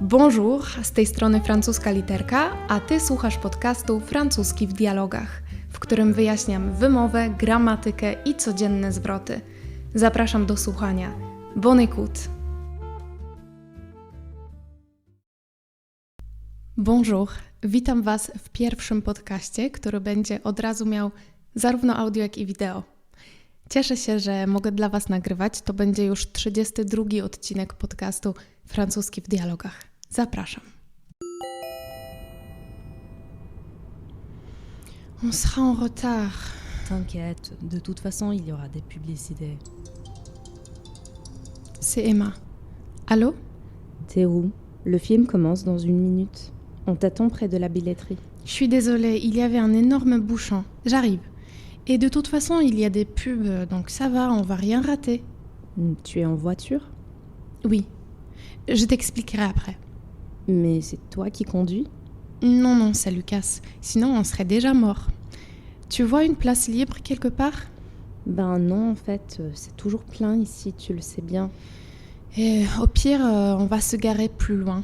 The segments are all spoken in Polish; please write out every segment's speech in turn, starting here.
Bonjour, z tej strony francuska literka, a ty słuchasz podcastu Francuski w dialogach, w którym wyjaśniam wymowę, gramatykę i codzienne zwroty. Zapraszam do słuchania. Bon écoute! Bonjour, witam Was w pierwszym podcaście, który będzie od razu miał zarówno audio, jak i wideo. Cieszę się, że mogę dla Was nagrywać. To będzie już 32 odcinek podcastu Francuski w dialogach. Zapraszam. On sera en retard. T'inquiète, de toute façon, il y aura des publicités. C'est Emma. Allô? T'es où? Le film commence dans une minute. On t'attend près de la billetterie. Je suis désolée, il y avait un énorme bouchon. J'arrive. Et de toute façon, il y a des pubs, donc ça va, on va rien rater. Hmm, Tu es en voiture? Oui. Je t'expliquerai après. Mais c'est toi qui conduis? Non, non, c'est Lucas. Sinon, on serait déjà mort. Tu vois une place libre quelque part? Ben non, en fait, euh, c'est toujours plein ici, tu le sais bien. Et au pire, euh, on va se garer plus loin.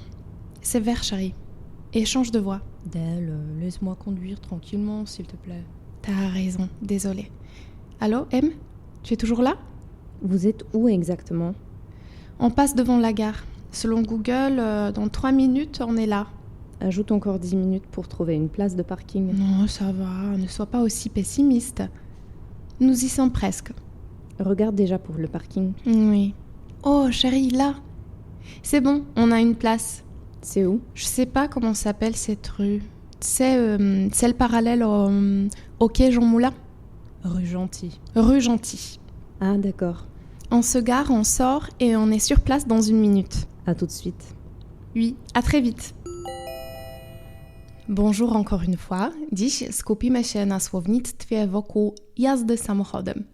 C'est vert, chérie. Et change de voie. Del, euh, laisse-moi conduire tranquillement, s'il te plaît. T'as raison, désolée. Allô, M? Tu es toujours là? Vous êtes où exactement? On passe devant la gare. Selon Google, euh, dans 3 minutes, on est là. Ajoute encore 10 minutes pour trouver une place de parking. Non, ça va, ne sois pas aussi pessimiste. Nous y sommes presque. Regarde déjà pour le parking. Oui. Oh, chérie, là C'est bon, on a une place. C'est où? Je sais pas comment s'appelle cette rue. C'est euh, celle parallèle au, quai Jean Moulin Rue Gentil. Rue Gentil. Ah d'accord. On se gare, on sort et on est sur place dans une minute. À tout de suite. Oui, à très vite. Bonjour encore une fois. Dziś skupimy się na słownictwie wokół jazdy samochodem.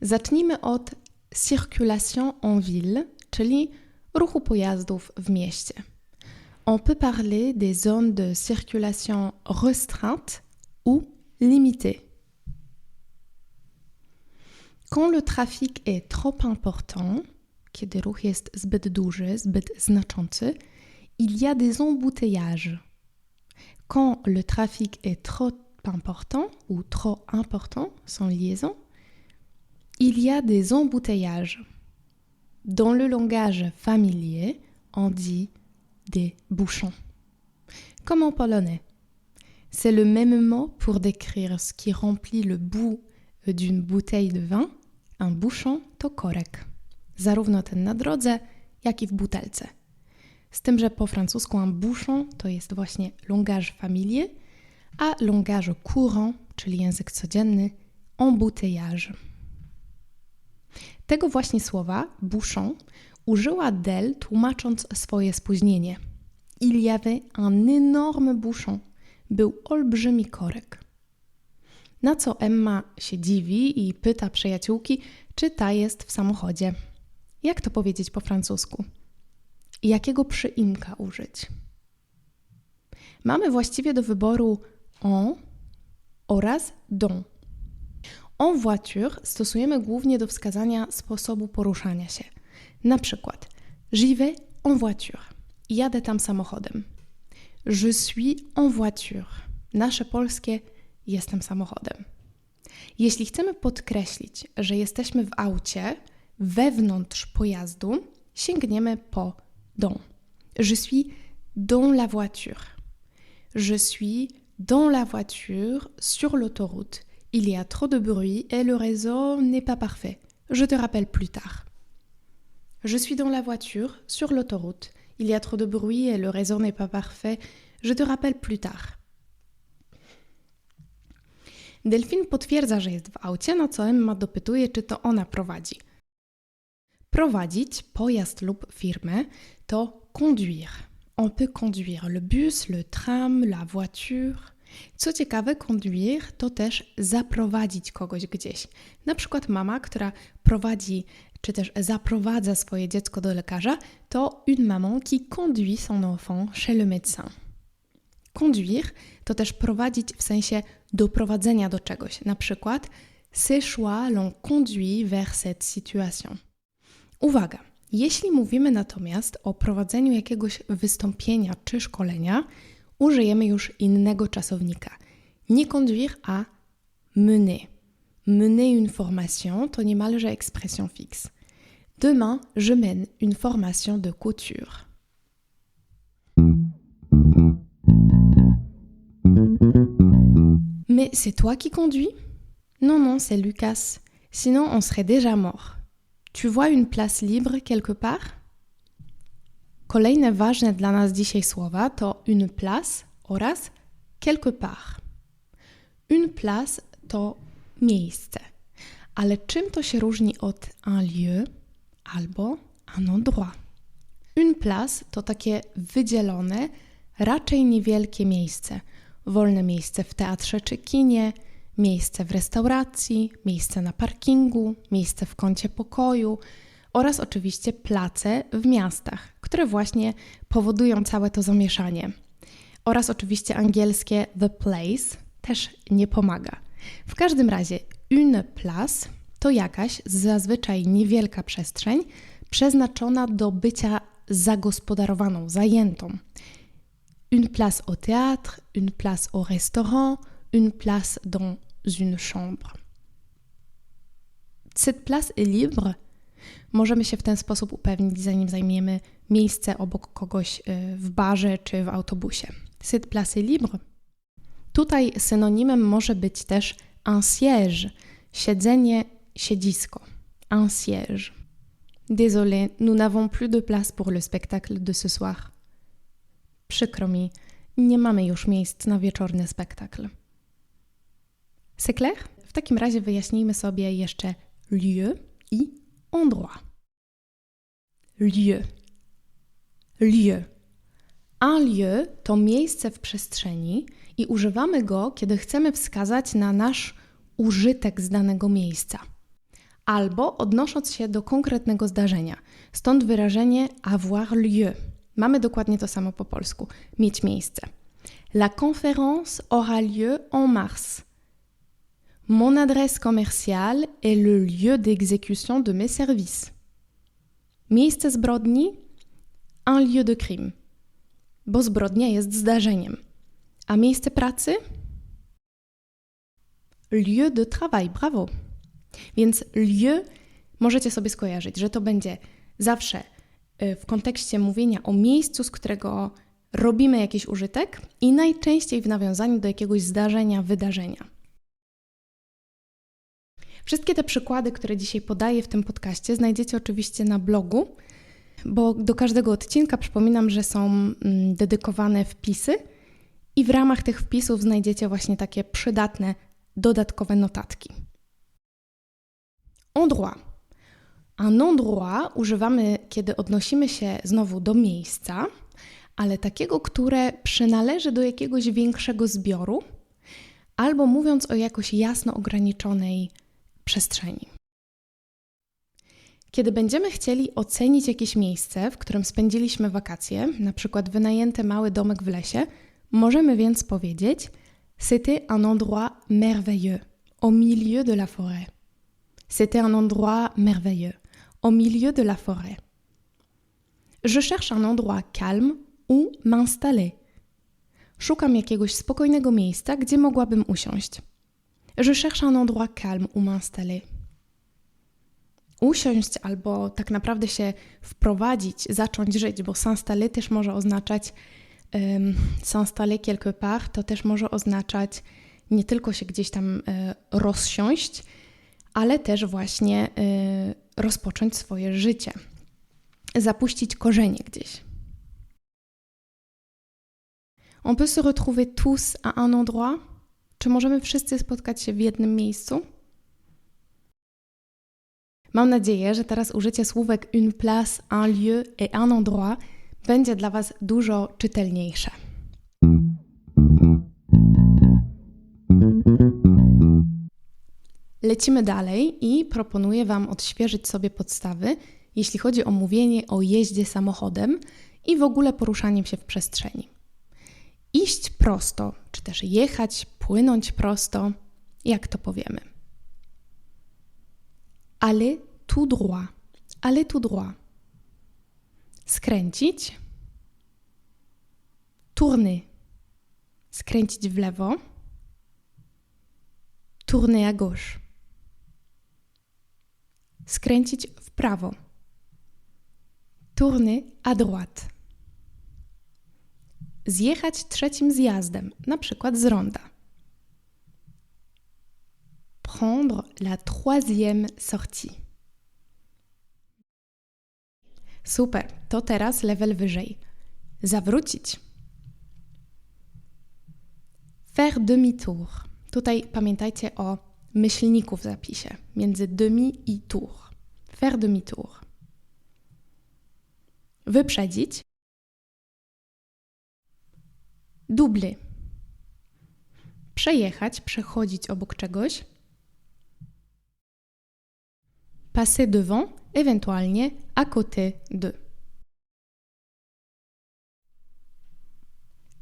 Zacznijmy od circulation en ville, czyli ruchu pojazdów w mieście. On peut parler des zones de circulation restreinte ou limitée. Quand le trafic est trop important, il y a des embouteillages. Quand le trafic est trop important ou trop important, sans liaison, il y a des embouteillages. Dans le langage familier, on dit des bouchons. Comme en polonais. C'est le même mot pour décrire ce qui remplit le bout d'une bouteille de vin. Un bouchon to korek. Zarówno ten na drodze, jak i w butelce. Z tym, że po francusku un bouchon to jest właśnie langage familier, a langage courant, czyli język codzienny, embouteillage. Tego właśnie słowa, bouchon, użyła Del tłumacząc swoje spóźnienie. Il y avait un énorme bouchon. Był olbrzymi korek. Na co Emma się dziwi i pyta przyjaciółki, czy ta jest w samochodzie. Jak to powiedzieć po francusku? Jakiego przyimka użyć? Mamy właściwie do wyboru en oraz dont. En voiture stosujemy głównie do wskazania sposobu poruszania się. Na przykład, j'y vais en voiture. Jadę tam samochodem. Je suis en voiture. Nasze polskie jestem samochodem. Jeśli chcemy podkreślić, że jesteśmy w aucie, wewnątrz pojazdu, sięgniemy po dans. Je suis dans la voiture. Je suis dans la voiture sur l'autoroute. Il y a trop de bruit et le réseau n'est pas parfait. Je te rappelle plus tard. Je suis dans la voiture sur l'autoroute. Il y a trop de bruit et le réseau n'est pas parfait. Je te rappelle plus tard. Delfin potwierdza, że jest w aucie, na co Emma dopytuje, czy to ona prowadzi. Prowadzić pojazd lub firmę to conduire. On peut conduire le bus, le tram, la voiture. Co ciekawe, conduire to też zaprowadzić kogoś gdzieś. Na przykład mama, która prowadzi czy też zaprowadza swoje dziecko do lekarza, to une maman qui conduit son enfant chez le médecin. Conduire to też prowadzić w sensie doprowadzenia do czegoś. Na przykład, ces choix l'ont conduit vers cette situation. Uwaga! Jeśli mówimy natomiast o prowadzeniu jakiegoś wystąpienia czy szkolenia, użyjemy już innego czasownika. Nie conduire, a mener. Mener une formation to niemalże expression fixe. Demain, je mène une formation de couture. Mais c'est toi qui conduis? Non, non, c'est Lucas. Sinon, on serait déjà mort. Tu vois une place libre quelque part? Kolejne ważne dla nas dzisiaj słowa to une place oraz quelque part. Une place to miejsce. Ale czym to się różni od un lieu albo un endroit? Une place to takie wydzielone, raczej niewielkie miejsce. Wolne miejsce w teatrze czy kinie, miejsce w restauracji, miejsce na parkingu, miejsce w kącie pokoju oraz oczywiście place w miastach, które właśnie powodują całe to zamieszanie. Oraz oczywiście angielskie the place też nie pomaga. W każdym razie, une place to jakaś zazwyczaj niewielka przestrzeń przeznaczona do bycia zagospodarowaną, zajętą. Une place au théâtre, une place au restaurant, une place dans une chambre. Cette place est libre. Możemy się w ten sposób upewnić, zanim zajmiemy miejsce obok kogoś y, w barze czy w autobusie. Cette place libre. Tutaj synonimem może być też un siège, siedzenie, siedzisko. Un siège. Désolé, nous n'avons plus de place pour le spectacle de ce soir. Przykro mi, nie mamy już miejsc na wieczorny spektakl. C'est clair? W takim razie wyjaśnijmy sobie jeszcze lieu i endroit. Lieu. Lieu. Un lieu to miejsce w przestrzeni i używamy go, kiedy chcemy wskazać na nasz użytek z danego miejsca albo odnosząc się do konkretnego zdarzenia. Stąd wyrażenie avoir lieu. Mamy dokładnie to samo po polsku mieć miejsce. La conférence aura lieu en mars. Mon adresse commerciale est le lieu d'exécution de mes services. Miejsce zbrodni un lieu de crime, bo zbrodnia jest zdarzeniem. A miejsce pracy? Lieu de travail, brawo. Więc lieu możecie sobie skojarzyć, że to będzie zawsze y, w kontekście mówienia o miejscu, z którego robimy jakiś użytek i najczęściej w nawiązaniu do jakiegoś zdarzenia, wydarzenia. Wszystkie te przykłady, które dzisiaj podaję w tym podcaście, znajdziecie oczywiście na blogu, bo do każdego odcinka przypominam, że są mm, dedykowane wpisy i w ramach tych wpisów znajdziecie właśnie takie przydatne dodatkowe notatki. Endroit. Un endroit używamy, kiedy odnosimy się znowu do miejsca, ale takiego, które przynależy do jakiegoś większego zbioru, albo mówiąc o jakoś jasno ograniczonej przestrzeni. Kiedy będziemy chcieli ocenić jakieś miejsce, w którym spędziliśmy wakacje, na przykład wynajęty mały domek w lesie, możemy więc powiedzieć: C'était un endroit merveilleux, au milieu de la forêt. C'était un endroit merveilleux, au milieu de la forêt. Je cherche un endroit calme où m'installer. Szukam jakiegoś spokojnego miejsca, gdzie mogłabym usiąść. Je cherche un endroit calme où m'installer. Usiąść albo tak naprawdę się wprowadzić, zacząć żyć, bo s'installer też może oznaczać um, s'installer quelque part, to też może oznaczać nie tylko się gdzieś tam y, rozsiąść, ale też właśnie y, rozpocząć swoje życie, zapuścić korzenie gdzieś. On peut se retrouver tous à un endroit? Czy możemy wszyscy spotkać się w jednym miejscu? Mam nadzieję, że teraz użycie słówek une place, un lieu et un endroit będzie dla Was dużo czytelniejsze. Lecimy dalej i proponuję Wam odświeżyć sobie podstawy, jeśli chodzi o mówienie o jeździe samochodem i w ogóle poruszaniem się w przestrzeni. Iść prosto, czy też jechać, płynąć prosto, jak to powiemy. Aller tout droit, aller tout droit. Skręcić. Tourner. Skręcić w lewo. Tourner à gauche. Skręcić w prawo. Tourner à droite. Zjechać trzecim zjazdem, na przykład z ronda. Prendre la troisième sortie. Super, to teraz level wyżej. Zawrócić. Faire demi-tour. Tutaj pamiętajcie o myślniku w zapisie między demi i tour. Faire demi-tour. Wyprzedzić. Doubler. Przejechać, przechodzić obok czegoś. Passer devant, éventuellement à côté de.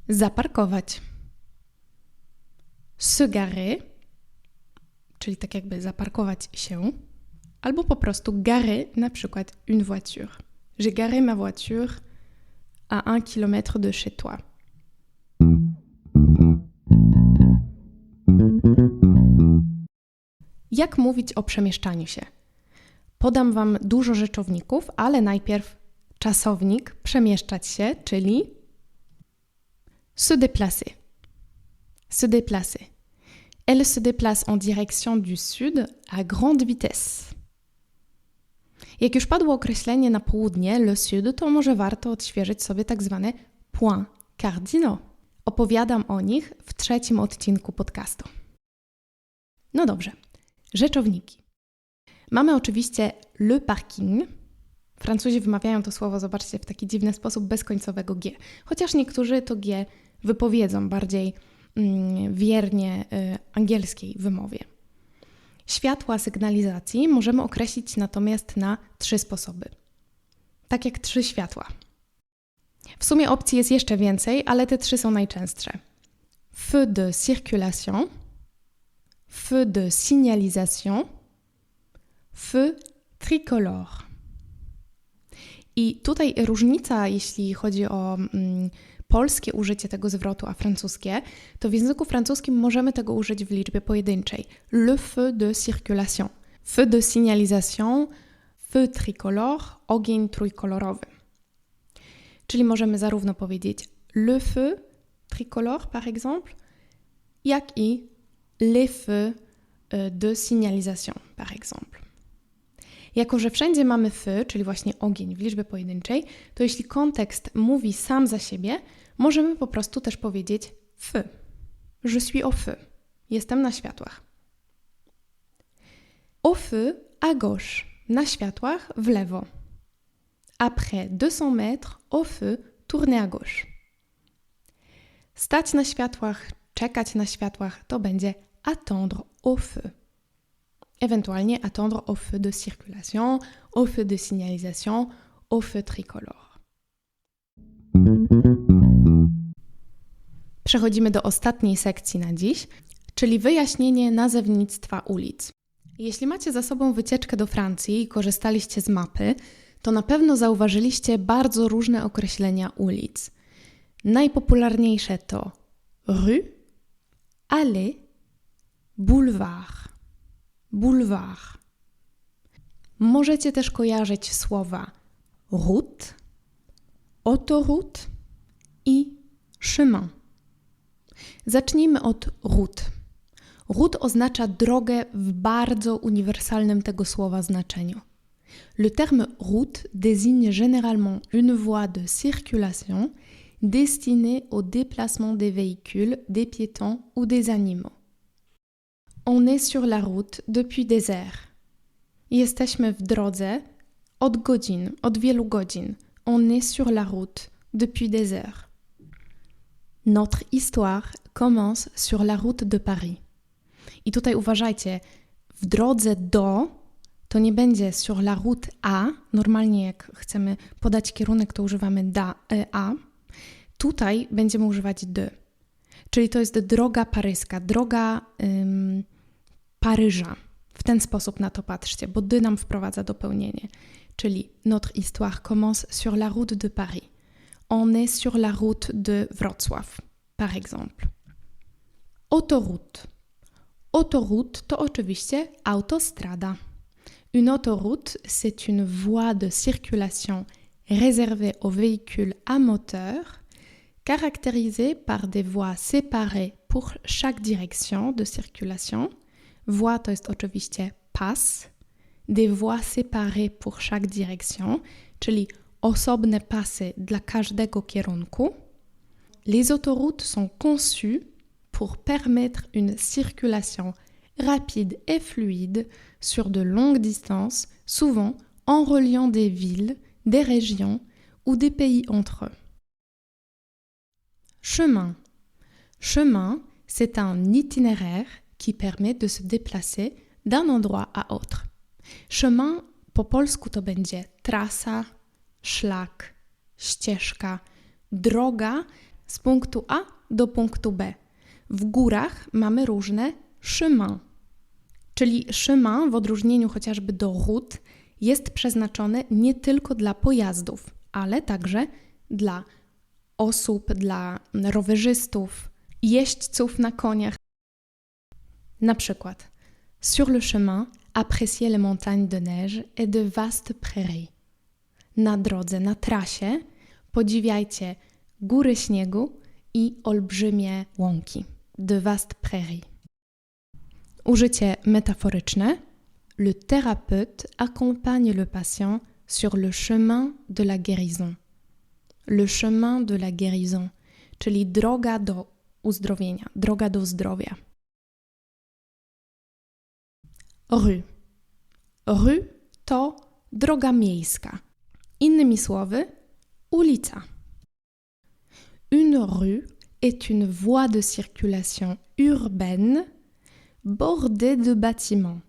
Zaparkować. Se garer, czyli tak jakby zaparkować się, albo po prostu garer, na przykład une voiture. J'ai garé ma voiture à un kilomètre de chez toi. Jak mówić o przemieszczaniu się? Podam Wam dużo rzeczowników, ale najpierw czasownik przemieszczać się, czyli se déplacer. Se déplacer. Elle se déplace en direction du sud à grande vitesse. Jak już padło określenie na południe, le sud, to może warto odświeżyć sobie tak zwane point cardinaux. Opowiadam o nich w trzecim odcinku podcastu. No dobrze, rzeczowniki. Mamy oczywiście le parking. Francuzi wymawiają to słowo, zobaczcie, w taki dziwny sposób bez końcowego G. Chociaż niektórzy to G wypowiedzą bardziej mm, wiernie y, angielskiej wymowie. Światła sygnalizacji możemy określić natomiast na trzy sposoby. Tak jak trzy światła. W sumie opcji jest jeszcze więcej, ale te trzy są najczęstsze. Feu de circulation, feu de signalisation, feu tricolore. I tutaj różnica, jeśli chodzi o mm, polskie użycie tego zwrotu, a francuskie, to w języku francuskim możemy tego użyć w liczbie pojedynczej. Le feu de circulation. Feu de signalisation, feu tricolore, ogień trójkolorowy. Czyli możemy zarówno powiedzieć le feu tricolore, par exemple, jak i les feux euh, de signalisation, par exemple. Jako, że wszędzie mamy feu, czyli właśnie ogień w liczbie pojedynczej, to jeśli kontekst mówi sam za siebie, możemy po prostu też powiedzieć feu. Je suis au feu. Jestem na światłach. Au feu à gauche. Na światłach w lewo. Après 200 mètres, au feu, tournez à gauche. Stać na światłach, czekać na światłach to będzie attendre au feu. Éventuellement attendre au feu de circulation, au feu de signalisation, au feu tricolore. Przechodzimy do ostatniej sekcji na dziś, czyli wyjaśnienie nazewnictwa ulic. Jeśli macie za sobą wycieczkę do Francji i korzystaliście z mapy, to na pewno zauważyliście bardzo różne określenia ulic. Najpopularniejsze to rue, allée, boulevard. Boulevard. Możecie też kojarzyć słowa route, autoroute i chemin. Zacznijmy od route. Route oznacza drogę w bardzo uniwersalnym tego słowa znaczeniu. Le terme route désigne généralement une voie de circulation destinée au déplacement des véhicules, des piétons ou des animaux. On est sur la route depuis des heures. Jesteśmy w drodze od godzin, od wielu godzin. On est sur la route depuis des heures. Notre histoire commence sur la route de Paris. I tutaj uważajcie, w drodze do to nie będzie sur la route A. Normalnie jak chcemy podać kierunek, to używamy da, e, A. Tutaj będziemy używać de. Czyli to jest droga paryska, droga ym, Paryża. W ten sposób na to patrzcie, bo dy nam wprowadza dopełnienie. czyli notre histoire commence sur la route de Paris. On est sur la route de Wrocław, par exemple. Autoroute. Autoroute to oczywiście autostrada. Une autoroute, c'est une voie de circulation réservée aux véhicules à moteur, caractérisée par des voies séparées pour chaque direction de circulation. Voie to jest oczywiście pas, des voies séparées pour chaque direction, czyli osobne pasy dla każdego kierunku. Les autoroutes sont conçues pour permettre une circulation rapide et fluide sur de longues distances, souvent en reliant des villes, des régions ou des pays entre eux. Chemin. Chemin, c'est un itinéraire qui permet de se déplacer d'un endroit à autre. Chemin po polsku to będzie trasa, szlak, ścieżka, droga z punktu A do punktu B. W górach mamy różne chemin, czyli chemin w odróżnieniu chociażby do route jest przeznaczony nie tylko dla pojazdów, ale także dla osób, dla rowerzystów, jeźdźców na koniach. Na przykład, sur le chemin, appréciez les montagnes de neige et de vastes prairies. Na drodze, na trasie podziwiajcie góry śniegu i olbrzymie łąki. De vastes prairies. Użycie metaforyczne. Le thérapeute accompagne le patient sur le chemin de la guérison. Le chemin de la guérison, czyli droga do uzdrowienia, droga do zdrowia. Rue. Rue to droga miejska. Innymi słowy, ulica. Une rue est une voie de circulation urbaine bordée de bâtiments.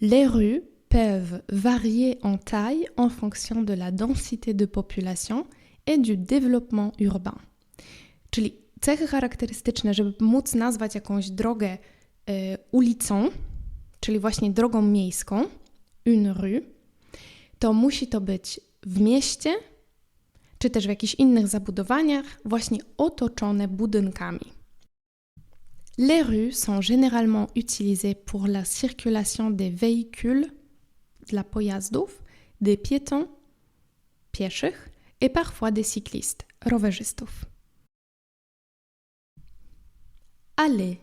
Les rues peuvent varier en taille en fonction de la densité de population et du développement urbain. Czyli cechy charakterystyczne, żeby móc nazwać jakąś drogę y, ulicą, czyli właśnie drogą miejską, une rue, to musi to być w mieście, czy też w jakichś innych zabudowaniach, właśnie otoczone budynkami. Les rues sont généralement utilisées pour la circulation des véhicules, dla pojazdów, des piétons, pieszych, et parfois des cyclistes, rowerzystów. Allée,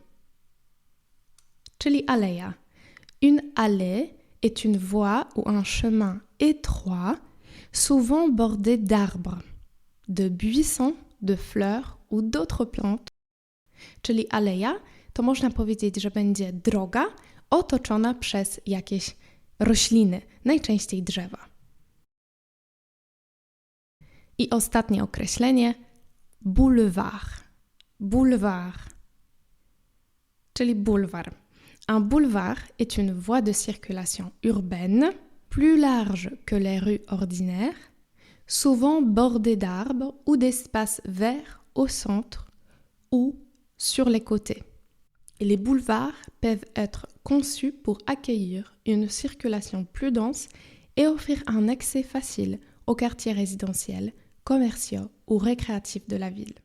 czyli aleja. Une allée est une voie ou un chemin étroit, souvent bordé d'arbres, de buissons, de fleurs ou d'autres plantes. Czyli aleja to można powiedzieć, że będzie droga otoczona przez jakieś rośliny, najczęściej drzewa. I ostatnie określenie boulevard. Boulevard, czyli bulwar. Un boulevard est une voie de circulation urbaine plus large que les rues ordinaires, souvent bordée d'arbres ou d'espaces verts au centre ou sur les côtés. Les boulevards peuvent être conçus pour accueillir une circulation plus dense et offrir un accès facile aux quartiers résidentiels, commerciaux ou récréatifs de la ville.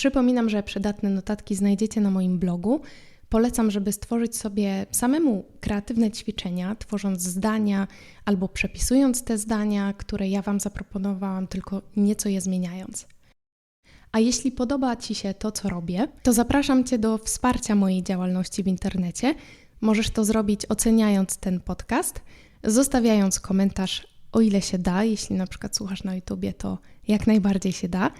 Przypominam, że przydatne notatki znajdziecie na moim blogu. Polecam, żeby stworzyć sobie samemu kreatywne ćwiczenia, tworząc zdania albo przepisując te zdania, które ja Wam zaproponowałam, tylko nieco je zmieniając. A jeśli podoba Ci się to, co robię, to zapraszam Cię do wsparcia mojej działalności w internecie. Możesz to zrobić oceniając ten podcast, zostawiając komentarz, o ile się da. Jeśli na przykład słuchasz na YouTubie, to jak najbardziej się da.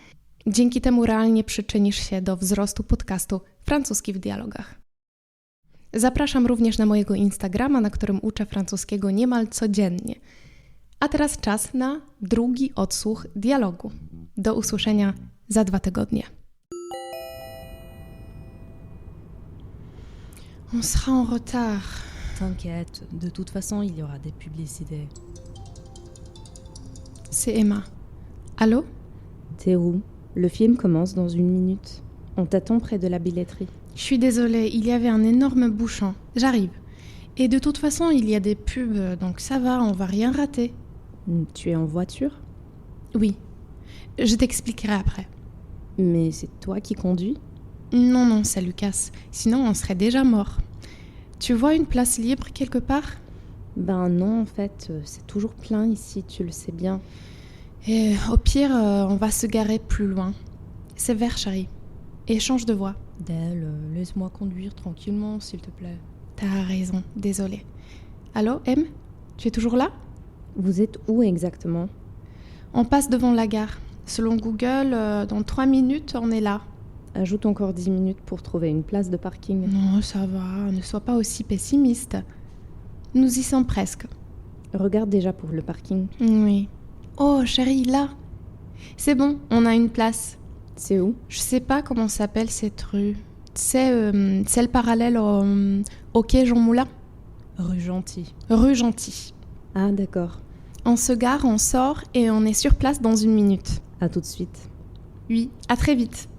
Dzięki temu realnie przyczynisz się do wzrostu podcastu Francuski w dialogach. Zapraszam również na mojego Instagrama, na którym uczę francuskiego niemal codziennie. A teraz czas na drugi odsłuch dialogu. Do usłyszenia za dwa tygodnie. On sera en retard. T'inquiète, de toute façon, il y aura des publicités. C'est Emma. Allô T'es où Le film commence dans une minute. On t'attend près de la billetterie. Je suis désolée, il y avait un énorme bouchon. J'arrive. Et de toute façon, il y a des pubs, donc ça va, on va rien rater. Hmm, Tu es en voiture? Oui. Je t'expliquerai après. Mais c'est toi qui conduis? Non, non, ça Lucas. Sinon, on serait déjà mort. Tu vois une place libre quelque part? Ben non, en fait, euh, c'est toujours plein ici, tu le sais bien. Et au pire, euh, on va se garer plus loin. C'est vert, chérie. Et change de voie. Del, euh, laisse-moi conduire tranquillement, s'il te plaît. T'as raison, désolée. Allô, M? Tu es toujours là? Vous êtes où exactement? On passe devant la gare. Selon Google, euh, dans trois minutes, on est là. Ajoute encore 10 minutes pour trouver une place de parking. Non, ça va, ne sois pas aussi pessimiste. Nous y sommes presque. Regarde déjà pour le parking. Oui. Oh, chérie, là C'est bon, on a une place. C'est où? Je sais pas comment s'appelle cette rue. C'est euh, celle parallèle au, au quai Jean Moulin Rue Gentil. Rue Gentil. Ah d'accord. On se gare, on sort et on est sur place dans une minute. À tout de suite. Oui, à très vite.